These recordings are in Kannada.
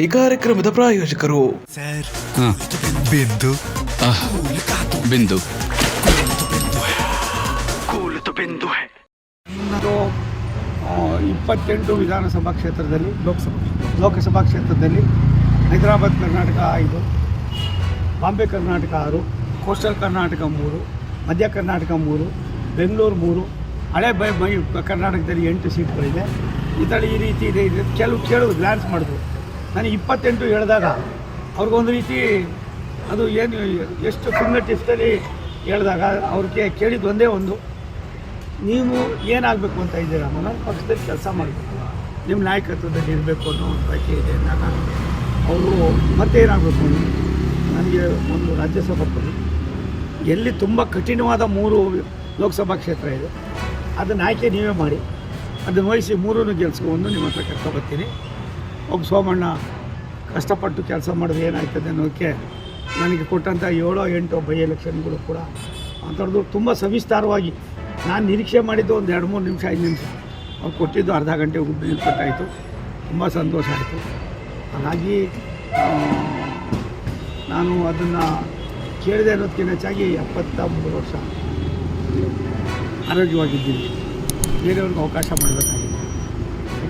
ಈ ಕಾರ್ಯಕ್ರಮದ ಪ್ರಾಯೋಜಕರು. ಹಾಂ. ಬಿಂದು. ಬಿಂದು. ಇಪ್ಪತ್ತೆಂಟು ವಿಧಾನಸಭಾ ಕ್ಷೇತ್ರದಲ್ಲಿ ಲೋಕಸಭಾ ಲೋಕಸಭಾ ಕ್ಷೇತ್ರದಲ್ಲಿ ಹೈದರಾಬಾದ್ ಕರ್ನಾಟಕ ಐದು ಬಾಂಬೆ ಕರ್ನಾಟಕ ಆರು ಕೋಸ್ಟಲ್ ಕರ್ನಾಟಕ ಮೂರು ಮಧ್ಯ ಕರ್ನಾಟಕ ಮೂರು ಬೆಂಗಳೂರು ಮೂರು ಹಳೆ ಬೈ ಮೈ ಕರ್ನಾಟಕದಲ್ಲಿ ಎಂಟು ಸೀಟ್ಗಳಿದೆ. ಈ ಥರ ಈ ರೀತಿ ಇದೆ. ಇದೆ ಕೆಲವು ಕೇಳು ಗ್ಲಾನ್ಸ್ ಮಾಡಿದ್ರು. ನನಗೆ ಇಪ್ಪತ್ತೆಂಟು ಹೇಳಿದಾಗ ಅವ್ರಿಗೊಂದು ರೀತಿ ಅದು ಏನು ಎಷ್ಟು ಫಿಂಗರ್ ಟಿಪ್ಸಲ್ಲಿ ಹೇಳಿದಾಗ ಅವ್ರಿಗೆ ಕೇಳಿದ್ದು ಒಂದೇ ಒಂದು. ನೀವು ಏನಾಗಬೇಕು ಅಂತ ಇದ್ದೀರಾ ನಾನು ಪಕ್ಷದಲ್ಲಿ ಕೆಲಸ ಮಾಡಬೇಕು. ನಿಮ್ಮ ನಾಯಕತ್ವದಲ್ಲಿ ಇರಬೇಕು ಅನ್ನೋ ಒಂದು ಬಯಕೆ ಇದೆ ಅಂದಾಗ ಅವರು ಮತ್ತೆ ಮತ್ತೇನಾಗಬೇಕು ನನಗೆ ಒಂದು ರಾಜ್ಯಸಭಾ ಕೊಡಿ. ಎಲ್ಲಿ ತುಂಬ ಕಠಿಣವಾದ ಮೂರು ಲೋಕಸಭಾ ಕ್ಷೇತ್ರ ಇದೆ. ಅದನ್ನು ಆಯ್ಕೆ ನೀವೇ ಮಾಡಿ. ಅದನ್ನು ವಹಿಸಿ ಮೂರನ್ನು ಗೆಲ್ಸ್ಕೊಂಡು ನಿಮ್ಮ ಹತ್ರ ಕರ್ಕೊಬರ್ತೀನಿ ಒಬ್ಬ ಸೋಮಣ್ಣ, ಕಷ್ಟಪಟ್ಟು ಕೆಲಸ ಮಾಡೋದು ಏನಾಗ್ತದೆ ಅನ್ನೋದಕ್ಕೆ ನನಗೆ ಕೊಟ್ಟಂಥ ಏಳೋ ಎಂಟೋ ಬೈ ಎಲೆಕ್ಷನ್ಗಳು ಕೂಡ ಅಂಥದ್ದು ತುಂಬ ಸವಿಸ್ತಾರವಾಗಿ ನಾನು ನಿರೀಕ್ಷೆ ಮಾಡಿದ್ದು ಒಂದು ಎರಡು ಮೂರು ನಿಮಿಷ, ಐದು ನಿಮಿಷ. ಅವ್ರು ಕೊಟ್ಟಿದ್ದು ಅರ್ಧ ಗಂಟೆ ಕೊಟ್ಟಾಯಿತು ತುಂಬ ಸಂತೋಷ ಆಯಿತು. ಹಾಗಾಗಿ ನಾನು ಅದನ್ನು ಕೇಳಿದೆ ಅನ್ನೋದಕ್ಕಿಂತ ಹೆಚ್ಚಾಗಿ ಎಪ್ಪತ್ತ ಮೂರು ವರ್ಷ ಆರೋಗ್ಯವಾಗಿದ್ದೀನಿ. ಬೇರೆಯವ್ರಿಗೆ ಅವಕಾಶ ಮಾಡಬೇಕಾಗಿದೆ.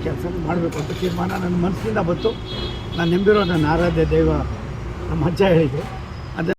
ಕೆಲಸ ಮಾಡಬೇಕು ಅಂತ ತೀರ್ಮಾನ ನನ್ನ ಮನಸ್ಸಿಂದ ಬಂತು. ನಾನು ನಂಬಿರೋ ನನ್ನ ಆರಾಧ್ಯ ದೈವ ನಮ್ಮ ಅಜ್ಜ ಹೇಳಿದೆ